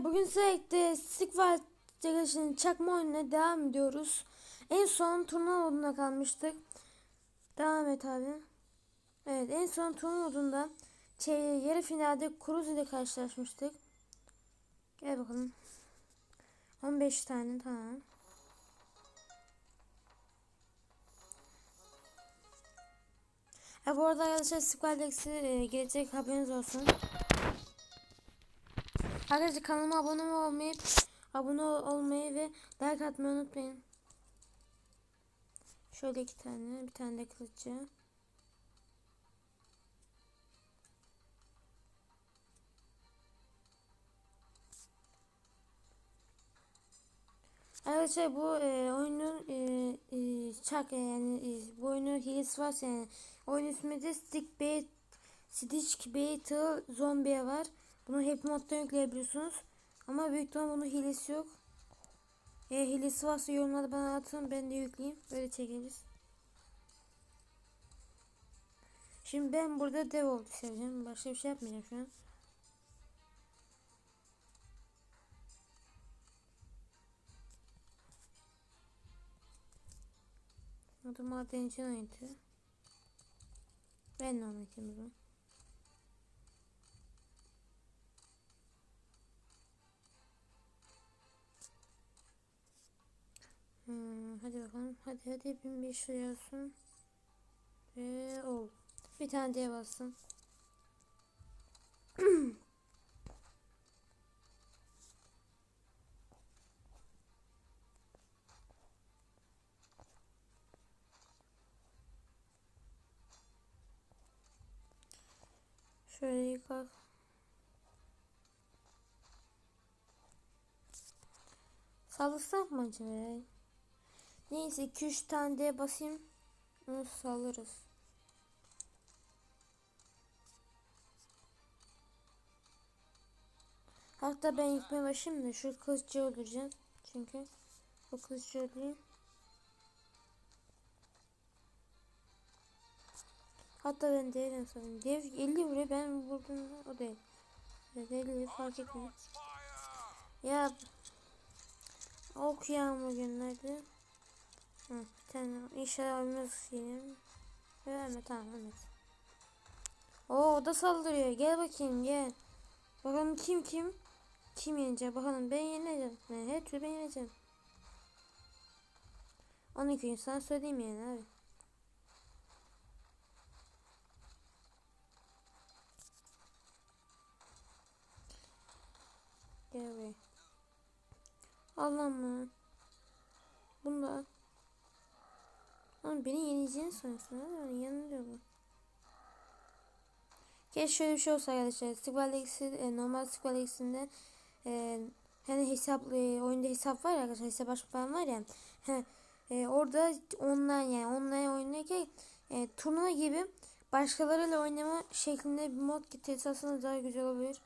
Bugün sürekli Stickfight Generation çakma oyununa devam ediyoruz. En son turnuva modunda kalmıştık. Devam et abi. Evet en son turnuva modunda şey, yarı finalde Cruz ile karşılaşmıştık. Gel bakalım. 15 tane tamam. Ha, bu arada arkadaşlar Squad X'i e, gelecek haberiniz olsun. Arkadaşlar kanalıma abone olmayı, abone olmayı ve like atmayı unutmayın. Şöyle iki tane, bir tane de kılıcı. Arkadaşlar bu e, oyunun e, e, çak e, yani e, bu oyunun hilesi varsa yani oyun ismi de Stick Bait Stitch Battle Zombie var. Bunu hep moddan yükleyebiliyorsunuz. Ama büyük ihtimal bunun hilesi yok. Eğer hilesi varsa yorumlarda bana atın ben de yükleyeyim. Böyle çekeriz. Şimdi ben burada dev oldu seveceğim. Başka bir şey yapmayacağım şu an. Adı madenci neydi? Ben de anlatayım o Hmm, hadi bakalım. Hadi hadi 1500 olsun. Ve ol. Bir tane diye bassın. Şöyle yıkak. Salırsak mı acaba? Neyse 2-3 tane de basayım. Onu salırız. Hatta ben yıkmaya başlayayım da şu kılıççı öldüreceğim. Çünkü bu kılıççı öldüreyim. Hatta ben devden sanırım. Dev 50 vuruyor ben vurdum o değil. 50 fark etmiyor. Ya ok yağmur günlerdi. Hı, bir tane inşallah ölmez diyelim. Ölme tamam ölmez. Oo o da saldırıyor. Gel bakayım gel. Bakalım kim kim? Kim yenecek? Bakalım ben yeneceğim. Ne, her türlü ben yeneceğim. 12 insan söyleyeyim yani abi. Gel buraya. Allah mı? Bunda. Oğlum beni yeneceğini sanıyorsun ha? Yani yanılıyor bu. Keşke şöyle bir şey olsa arkadaşlar. Squalex'i e, normal Squalex'inde e, hani hesap e, oyunda hesap var ya arkadaşlar hesap açma falan var ya. E, orada online yani online oynarken e, turnuva gibi başkalarıyla oynama şeklinde bir mod getirse aslında daha güzel olabilir.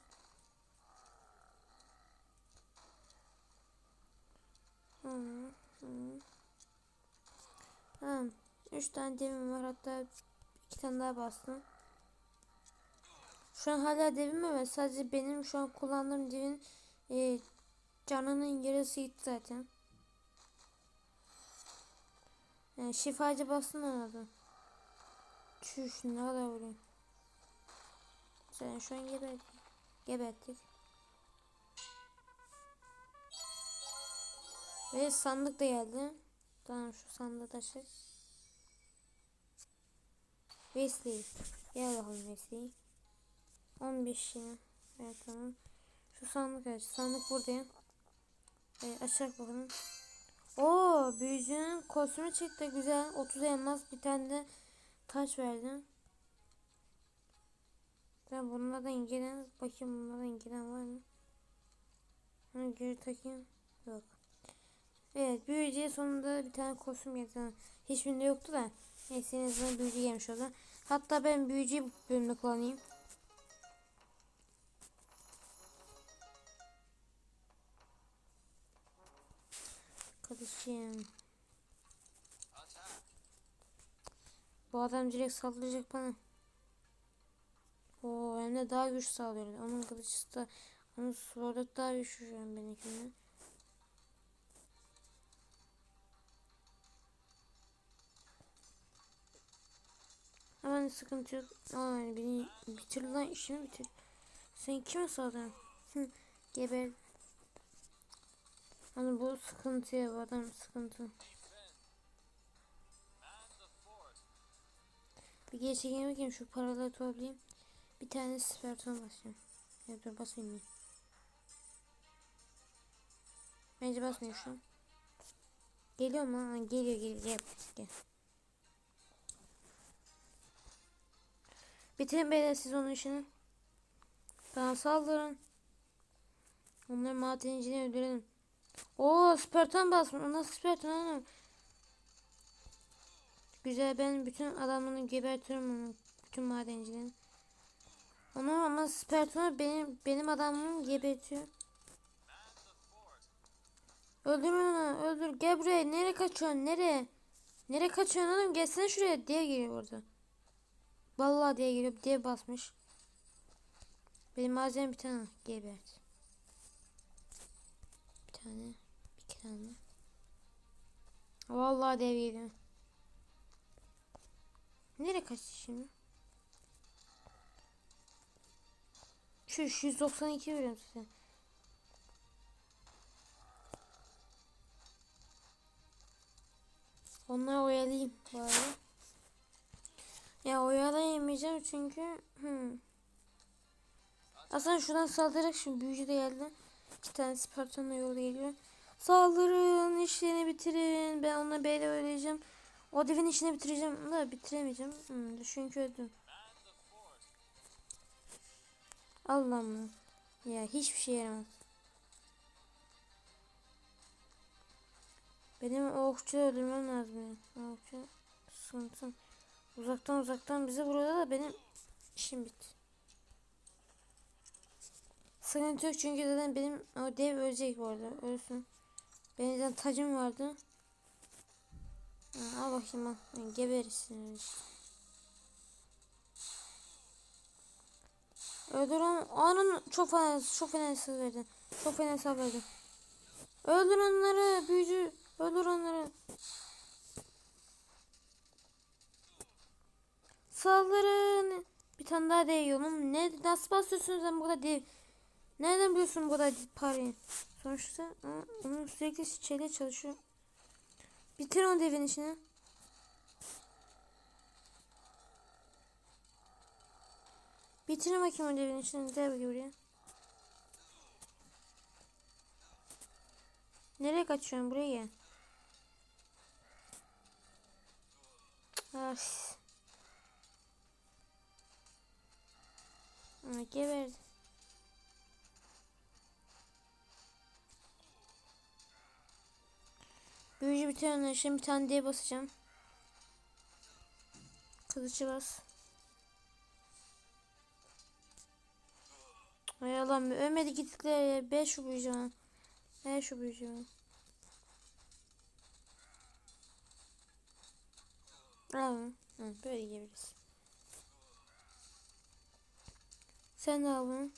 Hı, hı. Ha, 3 tane devim var hatta 2 tane daha bastım. Şu an hala devim var sadece benim şu an kullandığım devin e, canının yarısı gitti zaten. Yani şifacı bastın anladı. Çüş ne kadar vuruyor. Sen şu an geberdik. Geberdik. Ve sandık da geldi. Tamam şu sandığı taşır. Wesley. Gel bakalım Wesley. 15 yine. Evet tamam. Şu sandık aç. Sandık burada. Evet, açak bakalım. Oo büyücünün kostümü çıktı güzel. 30 elmas bir tane de taş verdim. Ben bunlardan ilgilen bakayım bunlardan ilgilen var mı? Hani geri takayım. Yok. Evet büyücüye sonunda bir tane kostüm getirdim. Hiçbirinde yoktu da. Neyse en azından büyücü gelmiş orada. Hatta ben büyücü bölümünü kullanayım. Kardeşim. Bu adam direkt saldıracak bana. Oo hem de daha güç sağlıyor. Onun kılıcı da Onun Sword'u daha güçlü şu an benimkinden. Hemen sıkıntı yok. Aa beni bitir lan işimi bitir. Sen kime saldın? Geber. Hani bu sıkıntı ya bu adam sıkıntı. Bir geri bakayım şu paraları toplayayım. Bir tane sperton basacağım. Ya dur basmayayım. ben. Bence basmıyor şu an. Geliyor mu? Geliyor geliyor. Gel. gel. Bitirin beyler siz onun işini. Bana saldırın. Onları madencini öldürelim. Oo sperton basmış. Nasıl sperton oğlum? Güzel ben bütün adamını gebertiyorum onu. Bütün madencilerin. Onu ama spertonu benim benim adamımı gebertiyor. Öldür onu öldür. Gel buraya. Nereye kaçıyorsun? Nereye? Nereye kaçıyorsun oğlum? Gelsene şuraya. Diye geliyor orada. Vallahi diye geliyor. Diye basmış. Benim malzemem bir tane. Gebert. Bir tane. iki tane. Vallahi dev geliyor. Nereye kaçtı şimdi? Şu 192 veriyorum size. Onları oyalayayım bari. Ya oyalayamayacağım çünkü hmm. Aslında şuradan saldırarak şimdi büyücü de geldi. İki tane Spartan'la yolda geliyor. Saldırın işlerini bitirin. Ben onunla böyle oynayacağım. O devin işini bitireceğim da bitiremeyeceğim. Hmm, çünkü öldüm. Allah'ım. Ya hiçbir şey yaramaz. Benim o okçuyu öldürmem lazım okçu sıkıntı. Uzaktan uzaktan bizi vuruyor da benim işim bitti. Sıkıntı yok çünkü zaten benim o dev ölecek bu arada. Ölsün. Benim tacım vardı. Ha, al bakayım al. Yani geberirsin işte. Öldür onu. Onun çok fena, çok fena hesap verdin. Çok fena hesap verdin. Öldür onları büyücü. Öldür onları. Saldırın. Bir tane daha değiyor oğlum. Ne, nasıl basıyorsunuz sen bu kadar dev? Nereden biliyorsun bu kadar parayı? Sonuçta ha, onun sürekli şeyle çalışıyor. Bitir o devin işini. Bitirin bakayım o devin işini. Gel bakayım buraya. Nereye kaçıyorsun? Buraya gel. Of. Ha, geberdi. Büyücü bitirenler şimdi bir tane diye basacağım. Kılıcı bas. Ay Allah'ım ölmedi gittikler ya. Beş şu büyücü var. Beş şu büyücü var. Bravo. Hı, böyle yiyebiliriz. Sen de al bunu.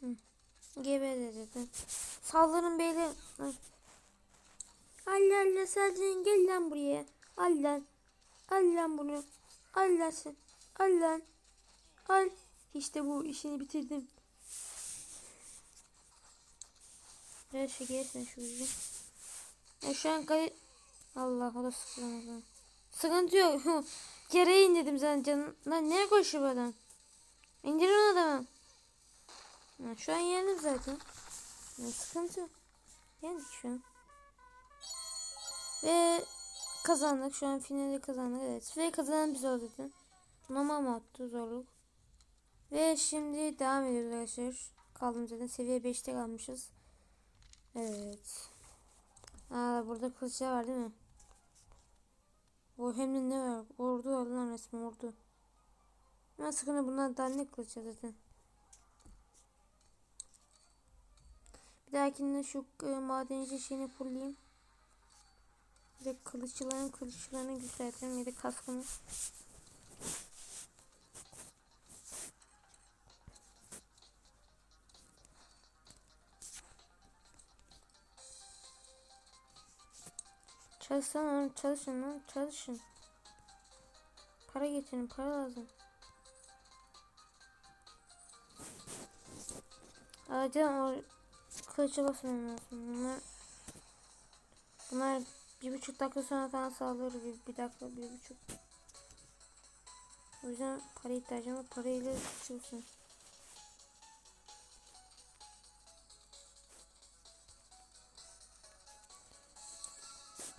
Hı. Geberde dedim. Saldırın beyler. Allah Allah sadece gel lan buraya. Al lan. Al lan bunu. Al lan sen. Al lan. Al. İşte bu işini bitirdim. Ver şu gelsin şu yüzü. Ya şu an kayıt. Allah o da sıkılmadı. Sıkıntı yok. Yere indirdim zaten canım. Lan nereye koşuyor adam? İndirin adamı. Ha, şu an yendik zaten. Ya, sıkıntı yok. Yendik şu an. Ve kazandık. Şu an finali kazandık. Evet. Ve kazanan biz olduk zaten. Normal moddu zorluk. Ve şimdi devam ediyoruz arkadaşlar. Kaldım zaten. Seviye 5'te kalmışız. Evet. Aa, burada kılıçlar var değil mi? O hem de ne var? Ordu var lan resmen ordu. Hemen sıkıntı bunlar daha ne kılıçlar zaten. Bir dahakinde şu e, madenci şeyini fullleyeyim. Bir de kılıççıların kılıçlarını güzeltelim ya da kaskını. Çalışsana çalışın lan çalışın. Para getirin para lazım. Alacağım o kılıcı basmam lazım. Bunlar, bunlar bir buçuk dakika sonra falan saldırır. Bir, bir dakika bir buçuk. O yüzden para ihtiyacım var. Parayla.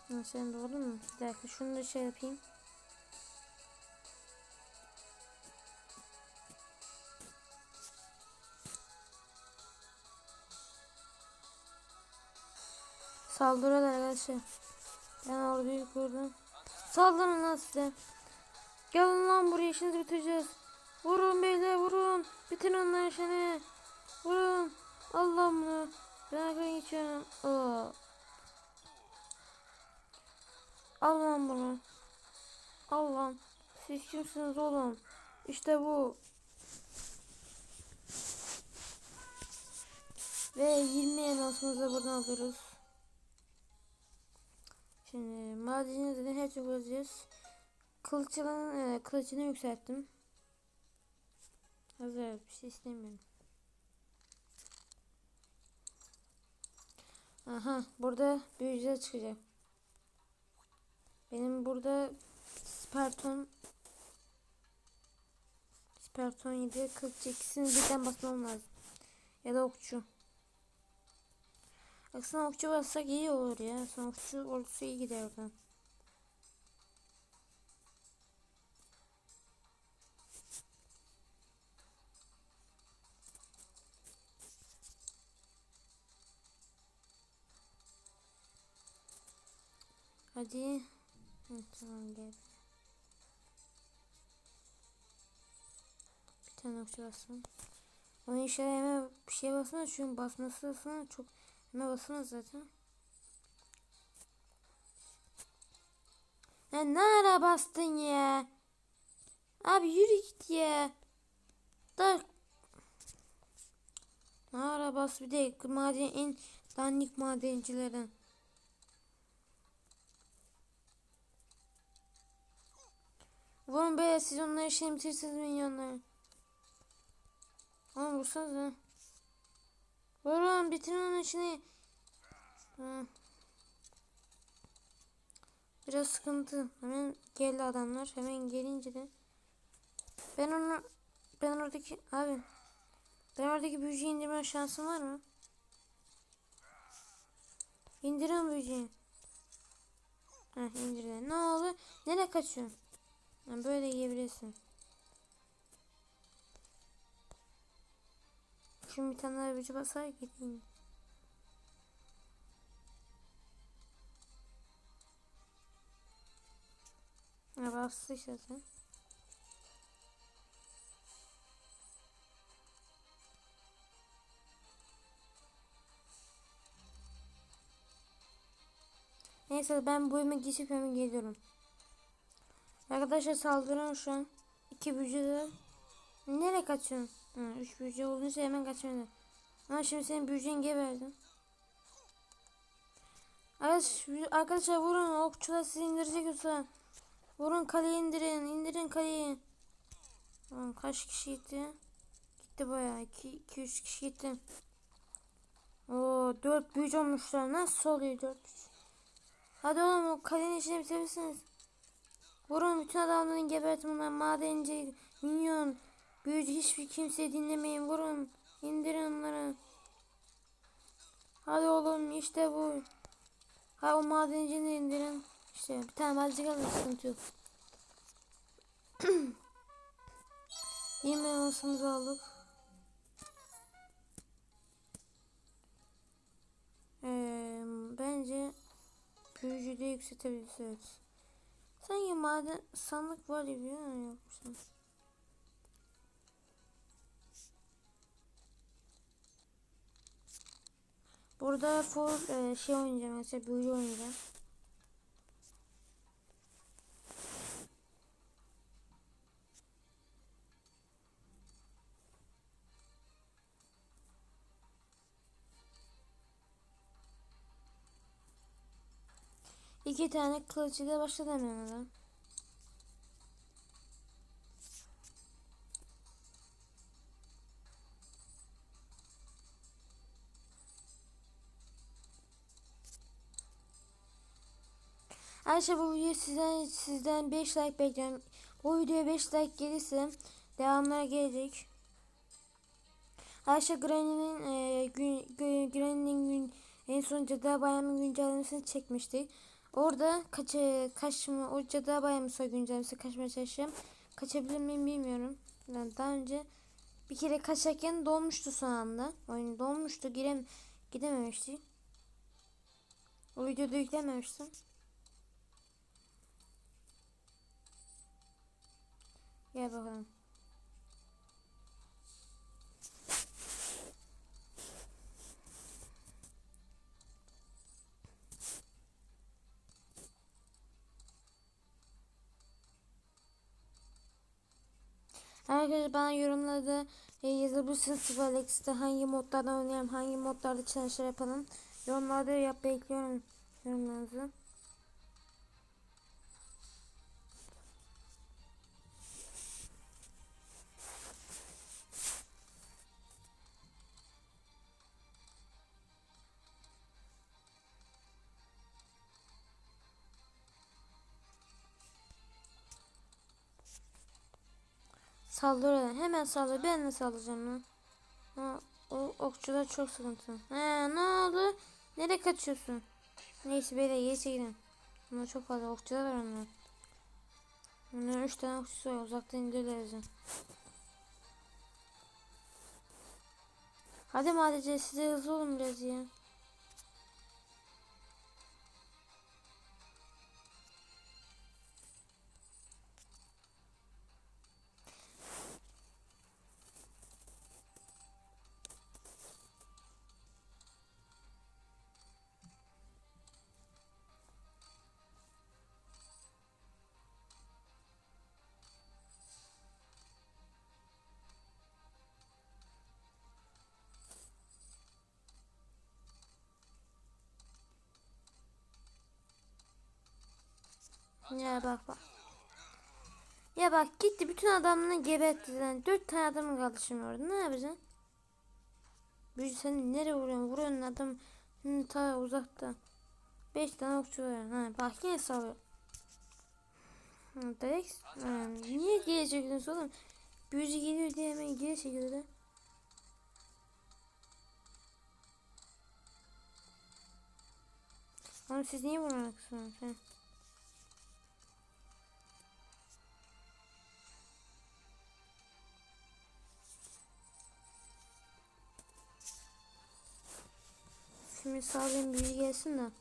Ha, sen doğru mu? Bir dakika şunu da şey yapayım. Saldırıyorlar arkadaşlar. Ben orduyu kurdum. Saldırın lan size. Gelin lan buraya işinizi bitireceğiz. Vurun beyler vurun. Bitirin onların işini. Vurun. Allah'ım bunu. Ben arkaya geçiyorum. Aa. Al lan bunu. Al lan. Siz kimsiniz oğlum? İşte bu. Ve 20 elmasımızı da buradan alıyoruz. Şimdi madenin zaten her türlü bozacağız. Kılıççıların e, kılıcını yükselttim. Hazır bir şey istemiyorum. Aha burada büyücüler çıkacak. Benim burada Sparton Sparton 7 kılıç ikisini birden basmam lazım. Ya da okçu. Aslında okçu bassak iyi olur ya. Aslında okçu olursa iyi gider oradan. Hadi. Hı, tamam gel. Bir tane okçu bassın. Onun işe bir şey basmaz çünkü basması çok hemen basmaz zaten. Ya ne ara bastın ya? Abi yürü git ya. Da ne ara bas bir de maden en dandik madencilerin. Vurun be siz onları işini bitirirsiniz milyonları. Oğlum vursanıza. Vurun bitirin onun işini. Biraz sıkıntı. Hemen geldi adamlar. Hemen gelince de. Ben onu ben oradaki abi ben oradaki büyücüyü indirme şansım var mı? İndirin büyücüyü. Heh indirdi. Ne oldu? Nereye kaçıyorsun? Yani böyle yiyebilirsin. Şimdi bir tane daha büyücü basar gideyim. Ya bastı işte zaten. Neyse ben bu evime geçip hemen geliyorum. Arkadaşlar saldıran şu an. iki büyücü de. Nereye kaçıyorsun? Ha, üç büyücü olduysa hemen kaçmadı. Ama şimdi senin büyücün geberdi. Arkadaşlar, arkadaşlar vurun okçular sizi indirecek yoksa. Vurun kaleyi indirin. indirin kaleyi. Tamam, kaç kişi gitti? Gitti bayağı. 2-3 kişi gitti. Oo 4 büyücü olmuşlar. Nasıl oluyor 4 Hadi oğlum o kalenin içine bitirirsiniz. Vurun bütün adamların gebertin bunlar. Madenci, minyon, büyücü hiçbir kimseyi dinlemeyin. Vurun. indirin onları. Hadi oğlum işte bu. Ha o madencini indirin. İşte bir tane madenci kaldı sıkıntı yok. 20 elmasımızı aldık. Ee, bence büyücü de yükseltebiliriz evet. Sanki maden sandık var gibi ya Burada full e, şey oynayacağım mesela büyücü oynayacağım. İki tane kılıcıyla başladı hemen adam. Ayşe bu video sizden sizden 5 like bekliyorum. Bu videoya 5 like gelirse devamlara gelecek. Ayşe Granny'nin e, gün, Granny'nin gün, en son Cadı Bayramı güncellemesini çekmiştik. Orada kaç kaçma o Cadı Bayramı soy güncellemesi kaçmaya çalışacağım. Kaçabilir miyim bilmiyorum. Yani daha önce bir kere kaçarken dolmuştu son anda. Oyun dolmuştu girem gidememişti. O videoda yüklememiştim. Gel bakalım. Arkadaşlar bana yorumlarda e, yazabilirsiniz Sıfır Alex'te hangi modlardan oynayalım, hangi modlarda çalışır yapalım. Yorumlarda yap bekliyorum yorumlarınızı. Saldırıyor. Hemen saldır. Ben de saldıracağım lan. Ha, o okçular çok sıkıntı. He ne oldu? Nereye kaçıyorsun? Neyse böyle geri çekilin. Ama çok fazla okçular var onlar. Bunların üç tane okçusu var. Uzaktan indirler bizi. Hadi madece size hızlı olun biraz ya. Ya bak bak. Ya bak gitti bütün adamını gebertti lan. Dört tane adamın kaldı şimdi orada. Ne yapacaksın? Büyücü sen nereye vuruyorsun? Vuruyorsun adam hı, ta uzakta. Beş tane okçu var. Ha, bak yine sağlıyor. Direkt ha, niye geri çekiyorsun oğlum? Büyücü geliyor diye hemen geri çekiyordu. Oğlum siz niye vuruyorsunuz? Şimdi sağlayayım büyü gelsin de.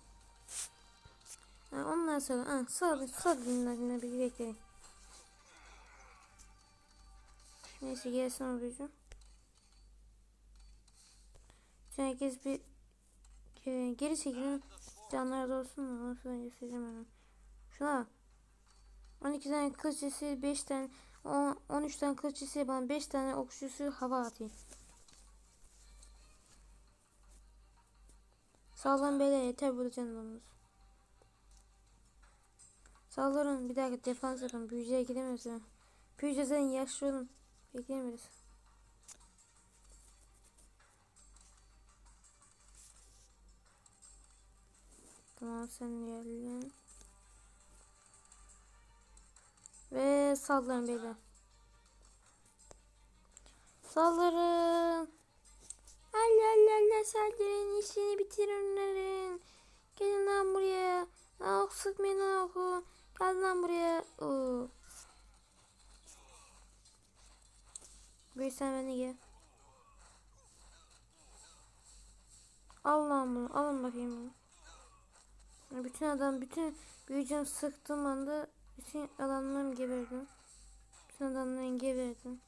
Ha, ondan sonra ha, sağlayayım sağlayayım yine bir bekleyin. Neyse gelsin o büyücü. Herkes bir e, geri çekilin. Canlar da olsun da onu sonra göstereceğim hemen. Şuna bak. 12 tane kılıççısı 5 tane 10, 13 tane kılıççısı bana 5 tane okçusu hava atıyor. Sağlam beyler yeter burada canımız. Saldırın bir dakika defans yapın. Büyücüye gidemez ya. Büyücü zaten yaşlı. Bekleyemeyiz. Tamam sen geldin. Ve saldırın beyler. Saldırın. Allah Allah Allah saldırın işini bitirin onların. Gelin lan buraya. Ah sıkmayın oku. Gel lan buraya. Oo. Bir sen beni gel. Al bunu. Alın bakayım bunu. Bütün adam bütün büyücüm sıktığım anda bütün adamlarım geberdim. Bütün adamlarım geberdim.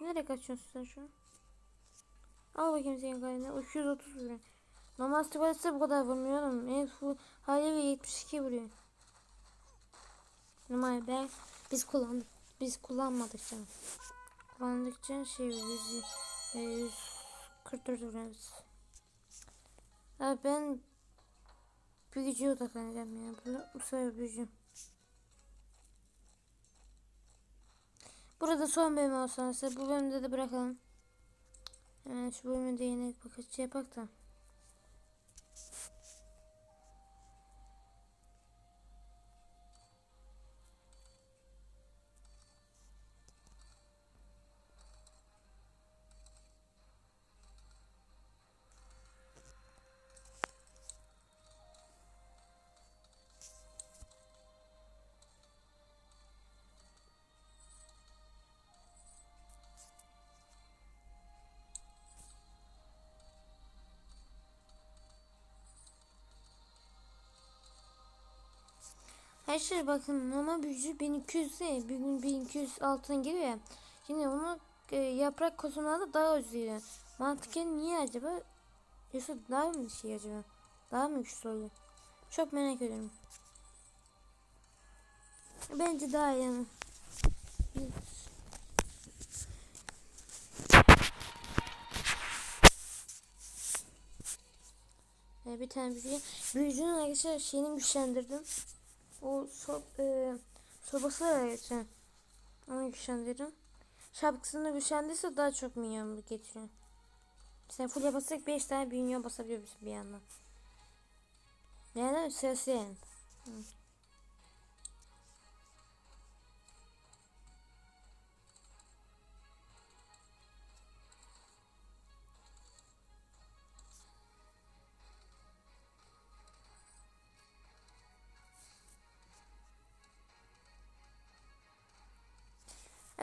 Nereye kaçıyorsun sen şu an? Al bakayım senin kaynağına. 230 vuruyor. Normal tıklarsa bu kadar vurmuyor oğlum. En full hali ve 72 vuruyor. Normal ben biz kullandık. Biz kullanmadık canım. Kullandıkça şey 100, e, 144 vuruyoruz. Ya ben Büyücüye odaklanacağım ya. Bu, bu sefer büyücü. Burada son bölüm olsun. Bu bölümde de bırakalım. Şu bölümü de yine bakıcı yapak da. Şey bakın normal büyücü 1200 değil. Bir gün 1200 altın geliyor ya. Şimdi onu e, yaprak kosumlarda daha ucuz geliyor. Mantıken niye acaba? Yoksa daha mı şey acaba? Daha mı güçlü oluyor? Çok merak ediyorum. Bence daha iyi ama. Ee, bir tane büyücü. Büyücünün arkadaşlar şeyini güçlendirdim. O so e, sobası var geçen. Onu güçlendirdim. Şapkasını güçlendirirse daha çok minyon getiriyor. Sen full basarak 5 tane minyon basabiliyorsun bir yandan. Yani sırası yani. Hı.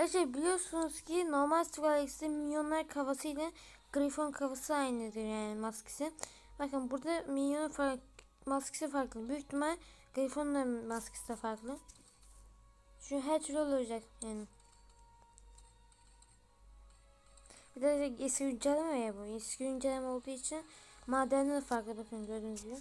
Arkadaşlar biliyorsunuz ki normal Squalex'te milyonlar kafası ile Griffon kafası aynıdır yani maskesi. Bakın burada milyon fark, maskesi farklı. Büyük ihtimal Griffon'un maskesi de farklı. Şu her türlü olacak yani. Bir de eski güncelleme ya bu. Eski güncelleme olduğu için madende de farklı bakın gördüğünüz gibi.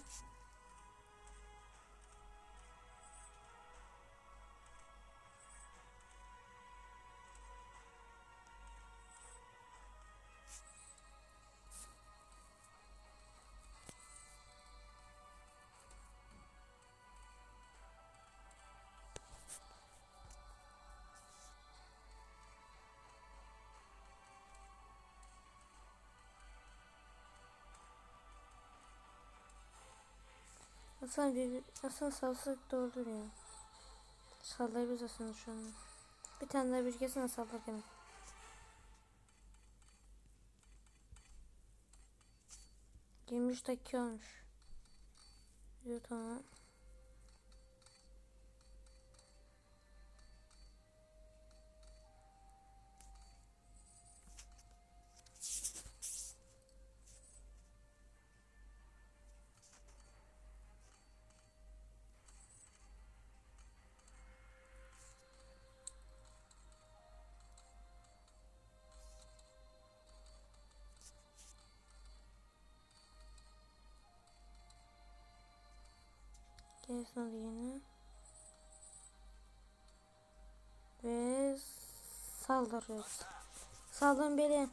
Aslında bir aslında salsak doğrudur ya. Sallayabiliriz aslında şu an. Bir tane daha bir kesin sallak hemen. Yirmi üç dakika olmuş. Diyor tamam. Gelsin hadi yine. Ve saldırıyoruz. Saldırın beni.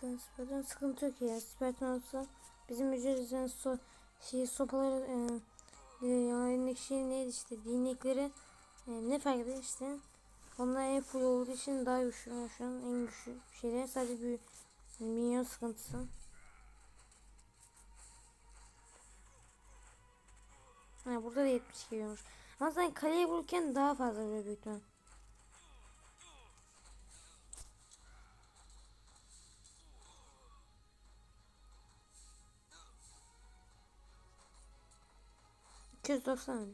Tane süperden sıkıntı yok ya. Süperden olsa bizim ücretimizden so şey sopaları e, e, elindeki şey neydi işte dinlikleri e, ne fark eder işte. Onlar en full olduğu için daha güçlü şu an en güçlü şeyler sadece bir minyon sıkıntısı. Ha, burada da 70 geliyormuş. Ama sen kaleye vururken daha fazla vuruyor büyük ihtimal. ...290 öyle.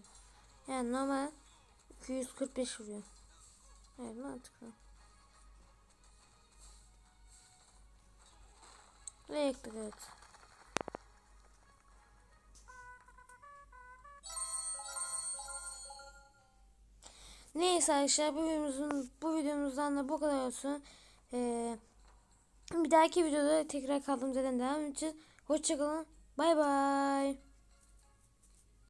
Yani normal 245 vuruyor. Evet mantıklı. Ve yaktık evet. Neyse arkadaşlar bu videomuzun bu videomuzdan da bu kadar olsun. Ee, bir dahaki videoda tekrar kaldığımız yerden devam edeceğiz. Hoşçakalın. Bay bay.